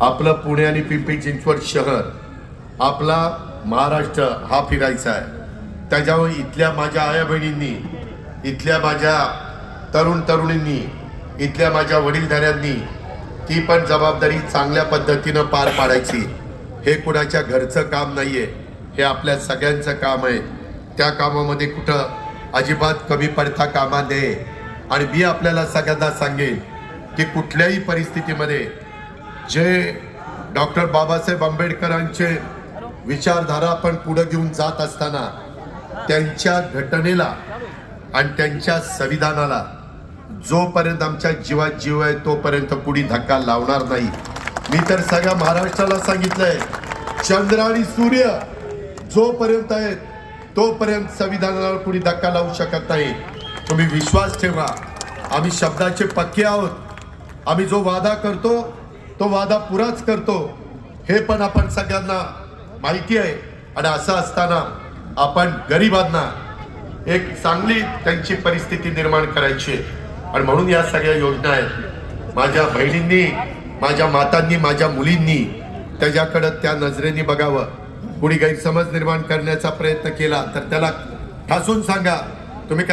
आपलं पुणे आणि पिंपरी चिंचवड शहर आपला महाराष्ट्र हा फिरायचा आहे. त्याच्यामुळे इथल्या माझ्या आया बहिणींनी इथल्या माझ्या तरुण तरुणींनी इथल्या माझ्या वडीलधाऱ्यांनी ती पण जबाबदारी चांगल्या पद्धतीनं पार पाडायची. हे कुणाच्या घरचं काम नाही आहे हे आपल्या सगळ्यांचं काम आहे. त्या कामामध्ये कुठं अजिबात कमी पडता कामा नये. आणि मी आपल्याला सगळ्यांना सांगेन की कुठल्याही परिस्थितीमध्ये जे डॉक्टर बाबासाहेब आंबेडकरांचे विचारधारा आपण पुढे घेऊन जात असताना त्यांच्या घटनेला आणि त्यांच्या संविधानाला जोपर्यंत आमच्या जीवात जीव आहे तोपर्यंत कुणी धक्का लावणार नाही. मी तर सगळ्या महाराष्ट्राला सांगितलंय चंद्र आणि सूर्य जोपर्यंत आहेत तोपर्यंत संविधानाला कुणी धक्का लावू शकत नाही. तुम्ही विश्वास ठेवा. आम्ही शब्दाचे पक्के आहोत. आम्ही जो वादा करतो तो वादा पुराच करतो हे पण आपण सगळ्यांना माहिती आहे. आणि असं असताना आपण गरिबांना एक चांगली त्यांची परिस्थिती निर्माण करायची आहे. आणि म्हणून या सगळ्या योजना आहेत. माझ्या बहिणींनी माझ्या मातांनी माझ्या मुलींनी त्याच्याकडं त्या नजरेने बघावं. कुणी गैरसमज निर्माण करण्याचा प्रयत्न केला तर त्याला ठासून सांगा तुम्ही काही